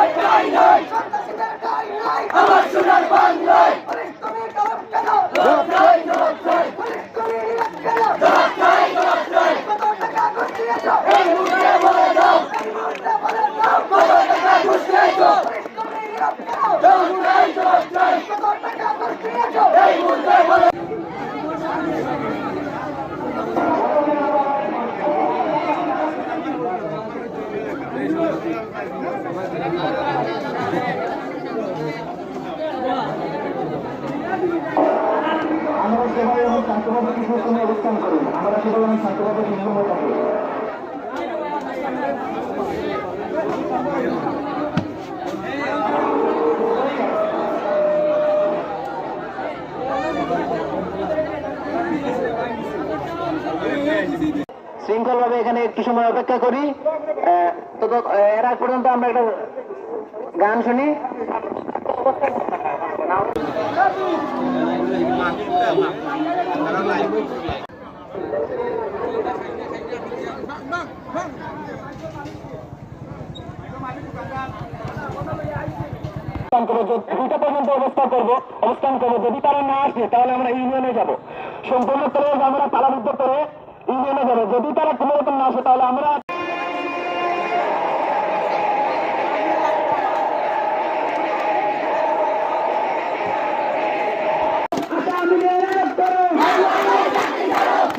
আমার আমরা সবাই এখন ছাত্রবাদী সময় অবস্থান করি। আমরা সবাই এখন ছাত্রবাদী কৃষ্ণ হয়ে থাকি শৃঙ্খলভাবে এখানে একটু সময় অপেক্ষা করি। এর আগ পর্যন্ত আমরা একটা গান শুনি। পর্যন্ত অবস্থান করব অবস্থান করব। যদি তারা না আসে, তাহলে আমরা ইউনিয়নে যাব। সম্পূর্ণ করে আমরা তালাবদ্ধ করে ইউনিয়নে যাবে যদি তারা কোনো রকম না আসে তাহলে আমরা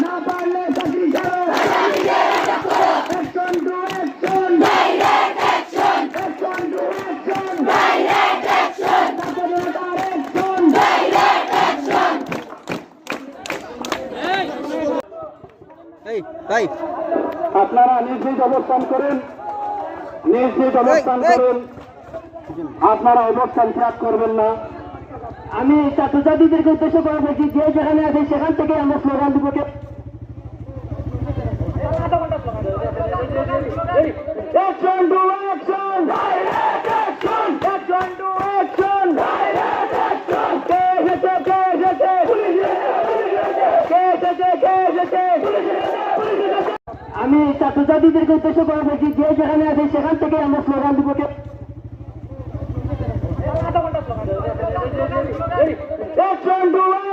না পারলে চাকরি ছাড়ো Action to action! Direct action Action to action! Direct action স্বাধীনতার action! ডাইরেক্ট অ্যাকশন আপনারা নিজ নিজ অবস্থান করেন নিজ নিজ অবস্থান করেন আপনারা অবস্থান ত্যাগ করবেন না আমি ছাত্রছাত্রীদেরকে উদ্দেশ্য করে বলছি যে যেখানে আছে সেখান থেকে আমরা স্লোগান দিব Action to action! Direct action! Action to action! Direct action! কে এসেছে কে এসেছে কে এসেছে কে এসেছে আমি ছাত্রছাত্রীদেরকে উদ্দেশ্য করে বলছি যে যেখানে আছে সেখান থেকে আমরা স্লোগান দিব That's on.